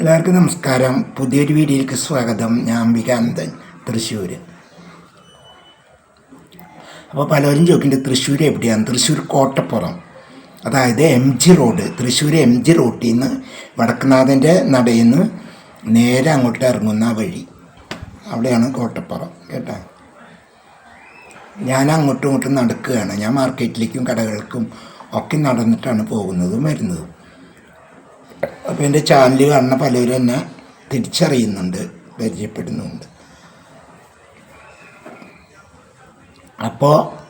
എല്ലാവർക്കും നമസ്കാരം. പുതിയൊരു വീഡിയോയിലേക്ക് സ്വാഗതം. ഞാൻ അംബികാനന്ദൻ തൃശ്ശൂർ അപ്പോൾ പലരും ചോദിക്കുന്നുണ്ട് തൃശ്ശൂർ എവിടെയാണ്? തൃശ്ശൂർ കോട്ടപ്പുറം. അതായത് M G road Thrissur M G റോട്ടിൽ നിന്ന് വടക്കുനാഥന്റെ നടയിൽ നിന്ന് നേരെ അങ്ങോട്ട് ഇറങ്ങുന്ന വഴി. അവിടെയാണ് കോട്ടപ്പുറം കേട്ടോ? ഞാൻ അങ്ങോട്ടും ഇങ്ങോട്ടും നടക്കുകയാണ്. ഞാൻ മാർക്കറ്റിലേക്കും കടകൾക്കും ഒക്കെ നടന്നിട്ടാണ് പോകുന്നതും വരുന്നതും. അപ്പോൾ എന്റെ ചാനൽ കാണുന്ന പലരും എന്നെ തിരിച്ചറിയുന്നുണ്ട് പരിചയപ്പെടുന്നുണ്ട്. അപ്പോൾ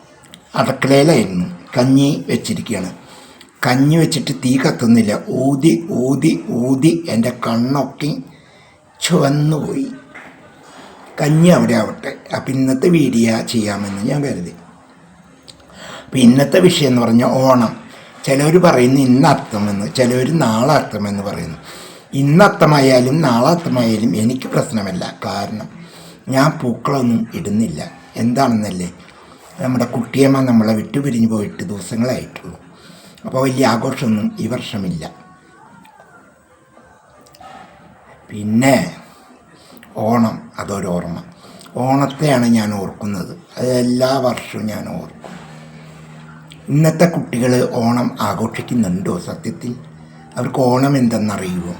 അടുക്കളയിലായിരുന്നു. കഞ്ഞി വെച്ചിരിക്കുകയാണ് കഞ്ഞി വെച്ചിട്ട് തീ കത്തുന്നില്ല. ഊതി ഊതി ഊതി എന്റെ കണ്ണൊക്കെ ചുവന്നു പോയി. കഞ്ഞി അവിടെ ആവട്ടെ. അപ്പം ഇന്നത്തെ വീഡിയോ ചെയ്യാമെന്ന് ഞാൻ കരുതി. അപ്പം ഇന്നത്തെ വിഷയം എന്ന് പറഞ്ഞാൽ ഓണം. ചിലവർ പറയുന്നു ഇന്ന് അർത്ഥമെന്ന് ചിലവർ നാളെ അർത്ഥമെന്ന് പറയുന്നു. ഇന്ന് അർത്ഥമായാലും നാളെ അർത്ഥമായാലും എനിക്ക് പ്രശ്നമല്ല. കാരണം ഞാൻ പൂക്കളൊന്നും ഇടുന്നില്ല. എന്താണെന്നല്ലേ? നമ്മുടെ കുട്ടിയമ്മ നമ്മളെ വിട്ടുപിരിഞ്ഞു പോയിട്ട് ദിവസങ്ങളായിട്ടുള്ളൂ അപ്പോൾ വലിയ ആഘോഷമൊന്നും ഈ വർഷമില്ല. പിന്നെ ഓണം അതൊരോർമ്മ. ഓണത്തെയാണ് ഞാൻ ഓർക്കുന്നത്. അത് എല്ലാ വർഷവും ഞാൻ ഓർക്കും. ഇന്നത്തെ കുട്ടികൾ ഓണം ആഘോഷിക്കുന്നുണ്ടോ സത്യത്തിൽ? അവർക്ക് ഓണം എന്തെന്നറിയുമോ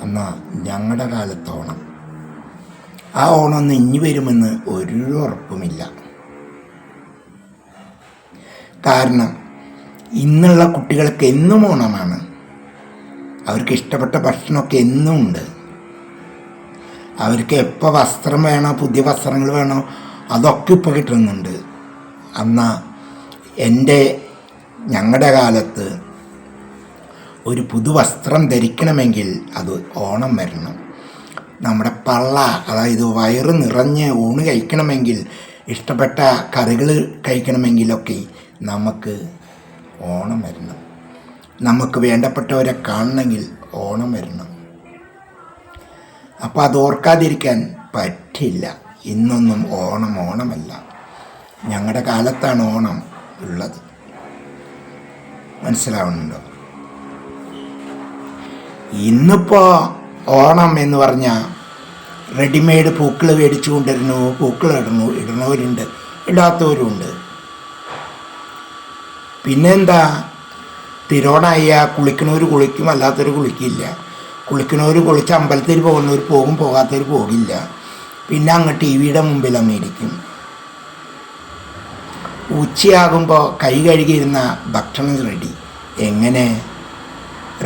എന്നാ ഞങ്ങളുടെ കാലത്ത് ഓണം. ആ ഓണം ഒന്ന് ഇനി വരുമെന്ന് ഒരു ഉറപ്പുമില്ല കാരണം ഇന്നുള്ള കുട്ടികൾക്ക് എന്നും ഓണമാണ്. അവർക്ക് ഇഷ്ടപ്പെട്ട ഭക്ഷണമൊക്കെ എന്നും ഉണ്ട്. അവർക്ക് എപ്പോൾ വസ്ത്രം വേണോ പുതിയ വസ്ത്രങ്ങൾ വേണോ അതൊക്കെ ഇപ്പോൾ കിട്ടുന്നുണ്ട്. അന്നാ എന്റെ ഞങ്ങളുടെ കാലത്ത് ഒരു പുതുവസ്ത്രം ധരിക്കണമെങ്കിൽ അത് ഓണം വരണം. നമ്മുടെ പള്ള അതായത് വയറ് നിറഞ്ഞ് ഊണ് കഴിക്കണമെങ്കിൽ ഇഷ്ടപ്പെട്ട കറികൾ കഴിക്കണമെങ്കിലൊക്കെ നമുക്ക് ഓണം വരണം. നമുക്ക് വേണ്ടപ്പെട്ടവരെ കാണണമെങ്കിൽ ഓണം വരണം. അപ്പോൾ അത് ഓർക്കാതിരിക്കാൻ പറ്റില്ല. ഇന്നൊന്നും ഓണം ഓണമല്ല. ഞങ്ങളുടെ കാലത്താണ് ഓണം ഉള്ളത്. മനസ്സിലാവുന്നുണ്ടോ? ഇന്നിപ്പോൾ ഓണം എന്ന് പറഞ്ഞാൽ റെഡിമെയ്ഡ് പൂക്കൾ മേടിച്ചു കൊണ്ടിരുന്നു പൂക്കൾ ഇടുന്നു ഇടുന്നവരുണ്ട് ഇടാത്തവരുണ്ട് പിന്നെന്താ? തിരോണായ കുളിക്കണവർ കുളിക്കും അല്ലാത്തവർ കുളിക്കില്ല. കുളിക്കണവർ കുളിച്ച് അമ്പലത്തിൽ പോകുന്നവർ പോകും പോകാത്തവർ പോകില്ല. പിന്നെ അങ്ങ് ടി വിയുടെ മുമ്പിൽ അങ്ങ് ഇരിക്കും. ഉച്ചയാകുമ്പോൾ കൈ കഴുകിയിരുന്ന ഭക്ഷണം റെഡി എങ്ങനെ?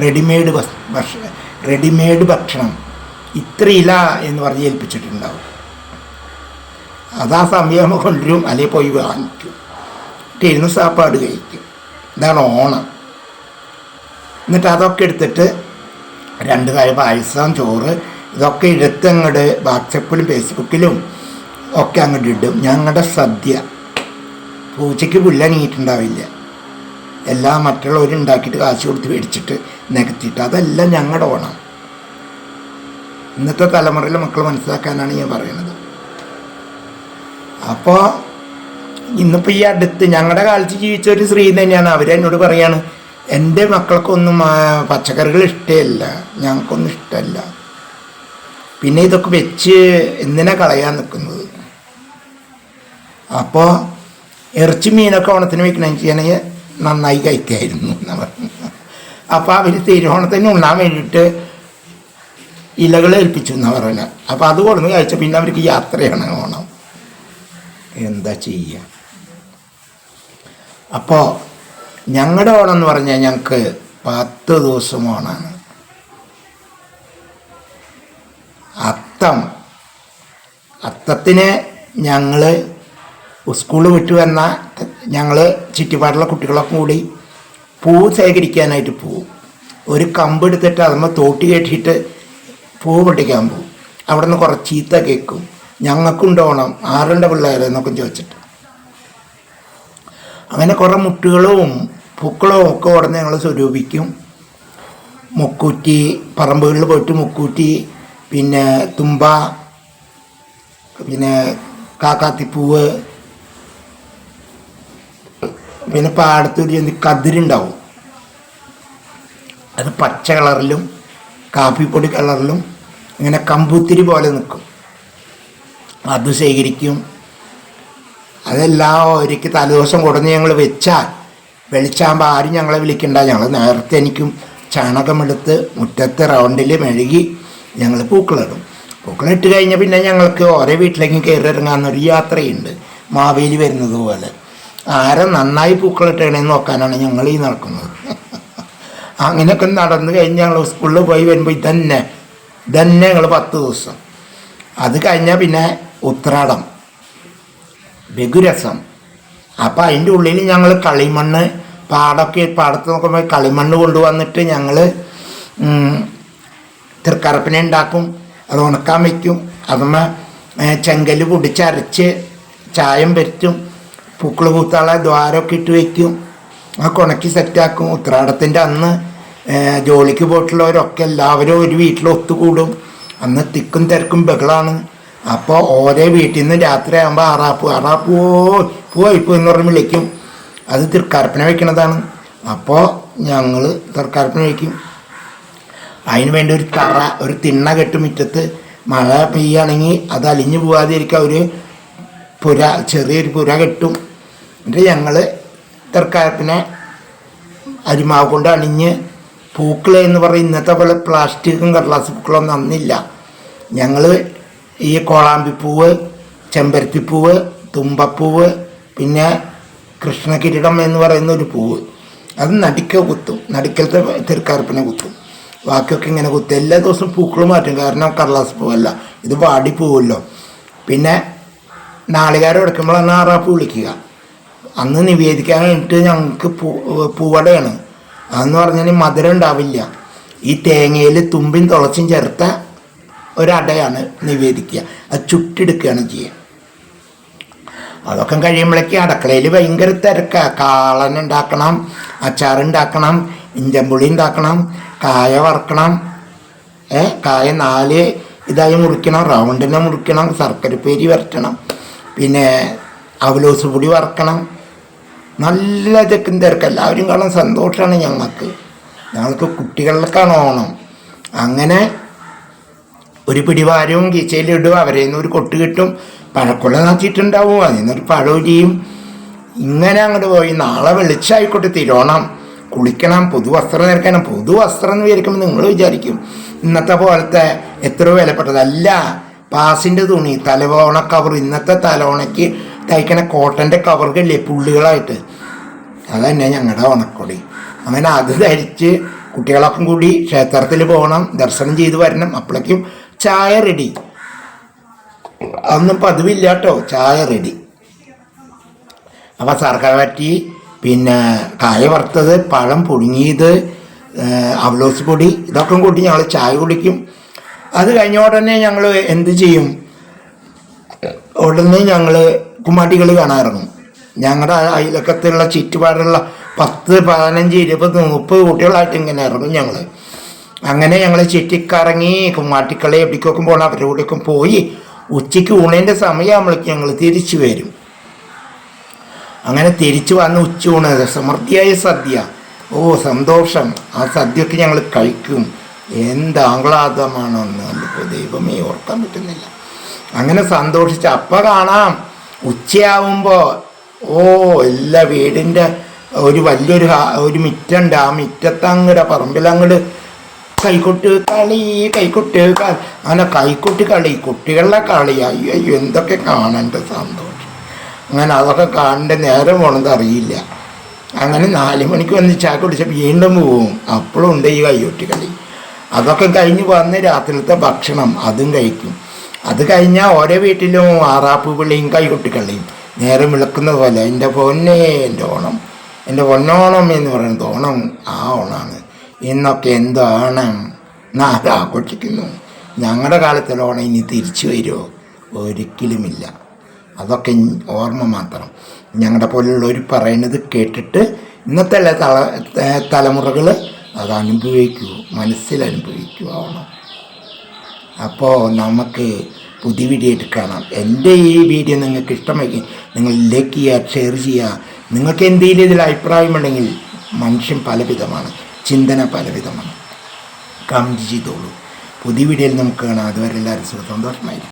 റെഡിമെയ്ഡ് ഭക്ഷണം റെഡിമെയ്ഡ് ഭക്ഷണം. ഇത്രയില്ല എന്ന് പറഞ്ഞ് ഏൽപ്പിച്ചിട്ടുണ്ടാവും. അതാ സമയം കൊണ്ടുവരും. അല്ലെങ്കിൽ പോയി വാങ്ങിക്കും. ഇരുന്ന് സാപ്പാട് കഴിക്കും. ഇതാണ് ഓണം. എന്നിട്ട് അതൊക്കെ എടുത്തിട്ട് രണ്ട് കായ പായസം ചോറ് ഇതൊക്കെ എടുത്ത് അങ്ങോട്ട് വാട്സപ്പിലും ഫേസ്ബുക്കിലും ഒക്കെ അങ്ങോട്ട് ഇടും. ഞങ്ങളുടെ സദ്യ. പൂച്ചയ്ക്ക് പുല്ലണങ്ങിയിട്ടുണ്ടാവില്ല എല്ലാം മറ്റുള്ളവരും ഉണ്ടാക്കിയിട്ട് കാശ് കൊടുത്ത് മേടിച്ചിട്ട് നികത്തിയിട്ട് അതെല്ലാം ഞങ്ങളുടെ ഓണം. ഇന്നത്തെ തലമുറയിലെ മക്കൾ മനസ്സിലാക്കാനാണ് ഞാൻ പറയുന്നത്. അപ്പോൾ ഇന്നിപ്പോൾ ഈ അടുത്ത് ഞങ്ങളുടെ കാലത്ത് ജീവിച്ച ഒരു സ്ത്രീ തന്നെയാണ്. അവരെന്നോട് പറയാണ് എന്റെ മക്കൾക്കൊന്നും പച്ചക്കറികൾ ഇഷ്ടമല്ല ഞങ്ങൾക്കൊന്നും ഇഷ്ടമല്ല പിന്നെ ഇതൊക്കെ വെച്ച് എന്തിനാ കളയാൻ നിൽക്കുന്നത് അപ്പോൾ ഇറച്ചി മീനൊക്കെ ഓണത്തിന് വെക്കണമെങ്കിൽ നന്നായി കഴിക്കായിരുന്നു എന്നാ പറഞ്ഞു. അപ്പോൾ അവർ തിരുവോണത്തിന് ഉണ്ണാൻ വേണ്ടിയിട്ട് ഇലകൾ ഏൽപ്പിച്ചു എന്നാണ് പറഞ്ഞത് അപ്പോൾ അത് കൊടുന്ന് കഴിച്ച പിന്നെ അവർക്ക് യാത്രയാണ് ഓണം. എന്താ ചെയ്യുക അപ്പോൾ ഞങ്ങളുടെ ഓണം എന്ന് പറഞ്ഞാൽ ഞങ്ങൾക്ക് പത്ത് ദിവസം ഓണാണ്. അത്തം. അത്തത്തിന് ഞങ്ങൾ സ്കൂൾ വിട്ട് വന്ന ഞങ്ങൾ ചുറ്റുപാടുള്ള കുട്ടികളൊക്കെ കൂടി പൂ ശേഖരിക്കാനായിട്ട് പോവും. ഒരു കമ്പ് എടുത്തിട്ട് അതുമ്പോൾ തോട്ടി കെട്ടിയിട്ട് പൂ പൊട്ടിക്കാൻ പോവും. അവിടെ നിന്ന് കുറച്ച് ചീത്ത കേൾക്കും ഞങ്ങൾക്കുണ്ടോണം ആരുടെ പിള്ളേരെ എന്നൊക്കെ ചോദിച്ചിട്ട്. അങ്ങനെ കുറേ മുട്ടുകളും പൂക്കളും ഒക്കെ ഉടനെ ഞങ്ങൾ സ്വരൂപിക്കും. മുക്കൂറ്റി പറമ്പുകളിൽ പോയിട്ട് മുക്കൂറ്റി പിന്നെ തുമ്പ പിന്നെ കാക്കാത്തിപ്പൂവ് പിന്നെ പാടത്തൊരു എന്ത് കതിരുണ്ടാവും. അത് പച്ച കളറിലും കാപ്പിപ്പൊടി കളറിലും ഇങ്ങനെ കമ്പൂത്തിരി പോലെ നിൽക്കും അത് ശേഖരിക്കും. അതെല്ലാം ഒരിക്കൽ തലേദിവസം കൊടുന്ന് ഞങ്ങൾ വെച്ചാൽ വെളിച്ചാകുമ്പോൾ ആരും ഞങ്ങളെ വിളിക്കണ്ട. ഞങ്ങൾ നേരത്തെ എനിക്കും ചാണകമെടുത്ത് മുറ്റത്തെ റൗണ്ടിൽ മെഴുകി ഞങ്ങൾ പൂക്കളിടും. പൂക്കളിട്ട് കഴിഞ്ഞാൽ പിന്നെ ഞങ്ങൾക്ക് ഓരോ വീട്ടിലേക്കും കയറി ഇറങ്ങാമെന്നൊരു യാത്രയുണ്ട്. മാവേലി വരുന്നത് പോലെ. ആരെ നന്നായി പൂക്കളിട്ടേണെന്ന് നോക്കാനാണ് ഞങ്ങൾ ഈ നടക്കുന്നത്. അങ്ങനെയൊക്കെ നടന്നു കഴിഞ്ഞ് ഞങ്ങൾ സ്കൂളിൽ പോയി വരുമ്പോൾ ഇതന്നെ ഇതന്നെ ഞങ്ങൾ പത്ത് ദിവസം. അത് കഴിഞ്ഞാൽ പിന്നെ ഉത്രാടം ബഹുരസം. അപ്പം അതിന്റെ ഉള്ളിൽ ഞങ്ങൾ കളിമണ്ണ് പാടൊക്കെ പാടത്ത് നോക്കുമ്പോൾ കളിമണ്ണ് കൊണ്ടുവന്നിട്ട് ഞങ്ങൾ തൃക്കറപ്പിനെ ഉണ്ടാക്കും അത് ഉണക്കാൻ വയ്ക്കും. അതുമ്മ ചെങ്കൽ പൊടിച്ചരച്ച് ചായം പറ്റും പൂക്കൾ പൂത്താളെ ദ്വാരമൊക്കെ ഇട്ട് വയ്ക്കും ആ കുണക്കി സെറ്റാക്കും ഉത്രാടത്തിന്റെ അന്ന് ജോലിക്ക് പോയിട്ടുള്ളവരൊക്കെ എല്ലാവരും ഒരു വീട്ടിൽ ഒത്തുകൂടും. അന്ന് തിക്കും തിരക്കും ബഹളാണ്. അപ്പോൾ ഓരോ വീട്ടിൽ നിന്ന് രാത്രി ആകുമ്പോൾ ആറാപ്പൂ ആറാപ്പൂ പോയി പോയി എന്ന് പറഞ്ഞ് വിളിക്കും. അത് തൃക്കാർപ്പന വയ്ക്കണതാണ് അപ്പോൾ ഞങ്ങൾ തൃക്കാർപ്പന വയ്ക്കും അതിന് വേണ്ടി ഒരു തറ ഒരു തിണ്ണ കെട്ട് മുറ്റത്ത്. മഴ പെയ്യുകയാണെങ്കിൽ അത് അലിഞ്ഞു പോകാതിരിക്കുക ഒരു പുര ചെറിയൊരു പുര കെട്ടും. എന്നിട്ട് ഞങ്ങൾ തൃക്കാർപ്പിനെ അരിമാവ് കൊണ്ട് അണിഞ്ഞ് പൂക്കൾ എന്ന് പറയും ഇന്നത്തെ പോലെ പ്ലാസ്റ്റിക്കും കടലാസ് പൂക്കളൊന്നും അന്നില്ല. ഞങ്ങൾ ഈ കോളാമ്പിപ്പൂവ് ചെമ്പരത്തിപ്പൂവ് തുമ്പപ്പൂവ് പിന്നെ കൃഷ്ണകിരീടം എന്ന് പറയുന്ന ഒരു പൂവ്. അത് നടിക്ക കുത്തും. നടിക്കലത്തെ തിരക്കാർപ്പിനെ കുത്തും. ബാക്കിയൊക്കെ ഇങ്ങനെ കുത്തും. എല്ലാ ദിവസവും പൂക്കൾ മാറ്റും. കാരണം കടലാസ് പൂവല്ല. ഇത് വാടി പോവുമല്ലോ പിന്നെ നാളികാരം എടുക്കുമ്പോഴാണ് ആറാപ്പ് വിളിക്കുക. അന്ന് നിവേദിക്കാൻ വേണ്ടിയിട്ട് ഞങ്ങൾക്ക് പൂ പൂവടയാണ്. അതെന്ന് പറഞ്ഞാൽ മധുരം ഉണ്ടാവില്ല. ഈ തേങ്ങയിൽ തുമ്പിൻ തുളച്ചും ചേർത്ത ഒരടയാണ് നിവേദിക്കുക. അത് ചുട്ടെടുക്കുകയാണ് ചെയ്യുക. അതൊക്കെ കഴിയുമ്പോഴേക്ക് അടുക്കളയിൽ ഭയങ്കര തിരക്കാണ് കാളൻ ഉണ്ടാക്കണം അച്ചാറുണ്ടാക്കണം ഇഞ്ചമ്പുളി ഉണ്ടാക്കണം കായ വറക്കണം ഏ കായ നാല് ഇതായി മുറിക്കണം റൗണ്ടിനെ മുറിക്കണം ശർക്കരപ്പേരി വരട്ടണം പിന്നെ അവലോസ് പൊടി വറക്കണം നല്ല തെക്കും തിരക്ക്. എല്ലാവരും കാണാൻ സന്തോഷമാണ് ഞങ്ങൾക്ക്. ഞങ്ങൾക്ക് കുട്ടികൾക്കാണ് ഓണം. അങ്ങനെ ഒരു പിടിവാരവും കീച്ചയിലിടും അവരെ നിന്ന് ഒരു കൊട്ട് കിട്ടും. പഴക്കുള്ള നാച്ചിട്ടുണ്ടാവും അതിൽ നിന്നൊരു പഴവും ഇങ്ങനെ അങ്ങോട്ട് പോയി. നാളെ വെളിച്ചായിക്കോട്ടെ തിരോണം കുളിക്കണം. പുതുവസ്ത്രം നിരക്കണം പുതുവസ്ത്രം എന്ന് വിചാരിക്കുമ്പോൾ നിങ്ങൾ വിചാരിക്കും. ഇന്നത്തെ പോലത്തെ എത്ര വിലപ്പെട്ടതല്ല പാസിന്റെ തുണി തലവോണ കവർ ഇന്നത്തെ തലവണയ്ക്ക് തയ്ക്കണ കോട്ടന്റെ കവറുകളില്ലേ പുള്ളികളായിട്ട്? അതന്നെ ഞങ്ങളുടെ ഓണക്കൊടി അങ്ങനെ അത് ധരിച്ച് കുട്ടികളൊക്കെ കൂടി ക്ഷേത്രത്തിൽ പോകണം ദർശനം ചെയ്ത് വരണം അപ്പോഴേക്കും ചായ റെഡി അതൊന്നും പതിവില്ല കേട്ടോ ചായ റെഡി അപ്പോൾ സർക്കാർ പറ്റി പിന്നെ കായ വറുത്തത് പഴം പുഴുങ്ങിയത് അവലോസ് പൊടി ഇതൊക്കെ കൂട്ടി ഞങ്ങൾ ചായ കുടിക്കും. അത് കഴിഞ്ഞ ഉടനെ ഞങ്ങൾ എന്ത് ചെയ്യും? ഉടനെ ഞങ്ങൾ കുമ്മാട്ടികളി കാണാൻ ഇറങ്ങും ഞങ്ങളുടെ അയലക്കത്തുള്ള ചുറ്റുപാടുള്ള പത്ത് പതിനഞ്ച് ഇരുപത് മുപ്പത് കുട്ടികളായിട്ട് ഇങ്ങനെ ഇറങ്ങും ഞങ്ങൾ അങ്ങനെ ഞങ്ങൾ ചുറ്റിക്കറങ്ങി കുമ്മാട്ടിക്കളി എവിടേക്കൊക്കെ പോകണം അവരുടെ കൂടെയൊക്കെ പോയി ഉച്ചയ്ക്ക് ഊണിന്റെ സമയമാകുമ്പോഴേക്ക് ഞങ്ങൾ തിരിച്ചു വരും. അങ്ങനെ തിരിച്ചു വന്ന് ഉച്ച ഊണ് സമൃദ്ധിയായ സദ്യ. ഓ സന്തോഷം. ആ സദ്യയൊക്കെ ഞങ്ങൾ കഴിക്കും. എന്ത് ആഹ്ലാദമാണെന്ന് നമുക്ക് ദൈവമേ ഓർക്കാൻ പറ്റുന്നില്ല. അങ്ങനെ സന്തോഷിച്ച് അപ്പം കാണാം. ഉച്ചയാവുമ്പോൾ ഓ എല്ലാ വീടിന്റെ ഒരു വലിയൊരു ഒരു മിറ്റുണ്ട്. ആ മിറ്റത്തങ്ങടെ പറമ്പിലങ്ങട് കൈക്കൊട്ട് കളി കൈക്കൊട്ട് കളി അങ്ങനെ കൈക്കൊട്ടി കളി കുട്ടികളുടെ കളി. അയ്യോ അയ്യോ എന്തൊക്കെ കാണേണ്ട സന്തോഷം. അങ്ങനെ അതൊക്കെ കാണേണ്ട നേരം പോണത് അറിയില്ല. അങ്ങനെ നാല് മണിക്ക് വന്ന് ചായ കുടിച്ച വീണ്ടും പോവും. അപ്പോഴും ഉണ്ട് ഈ കൈകൊട്ടി കളി. അതൊക്കെ കഴിഞ്ഞ് വന്ന് രാത്രിയിലത്തെ ഭക്ഷണം അതും കഴിക്കും. അത് കഴിഞ്ഞാൽ ഓരോ വീട്ടിലും ആറാപ്പ് പിള്ളിയും കൈകൊട്ടി കളിയും നേരം വിളക്കുന്ന പോലെ എന്റെ പൊന്നേ എന്റെ ഓണം. എന്റെ പൊന്നോണം എന്ന് പറയുന്നത് ഓണം ആ ഓണമാണ് ഇന്നൊക്കെ എന്താണ്? നാട് ആഘോഷിക്കുന്നു. ഞങ്ങളുടെ കാലത്തുള്ള ഓണം ഇനി തിരിച്ചു വരുമോ ഒരിക്കലുമില്ല. അതൊക്കെ ഓർമ്മ മാത്രം. ഞങ്ങളുടെ പോലുള്ളവർ പറയുന്നത് കേട്ടിട്ട് ഇന്നത്തെ തല തലമുറകൾ അത് അനുഭവിക്കൂ മനസ്സിൽ അനുഭവിക്കൂ ആവണം അപ്പോൾ നമുക്ക് പുതിയ വീഡിയോ ആയിട്ട് കാണാം. എന്റെ ഈ വീഡിയോ നിങ്ങൾക്ക് ഇഷ്ടമായി നിങ്ങൾ ലൈക്ക് ചെയ്യുക ഷെയർ ചെയ്യുക. നിങ്ങൾക്ക് എന്തെങ്കിലും ഇതിൽ അഭിപ്രായമുണ്ടെങ്കിൽ മനുഷ്യൻ പലവിധമാണ് ചിന്തന പലവിധമാണ്. കമന്റ് ചെയ്തോളൂ. പുതിയ വീഡിയോയിൽ നമുക്ക് കാണാം. അതുവരെ എല്ലാവരും സന്തോഷമായിരിക്കും.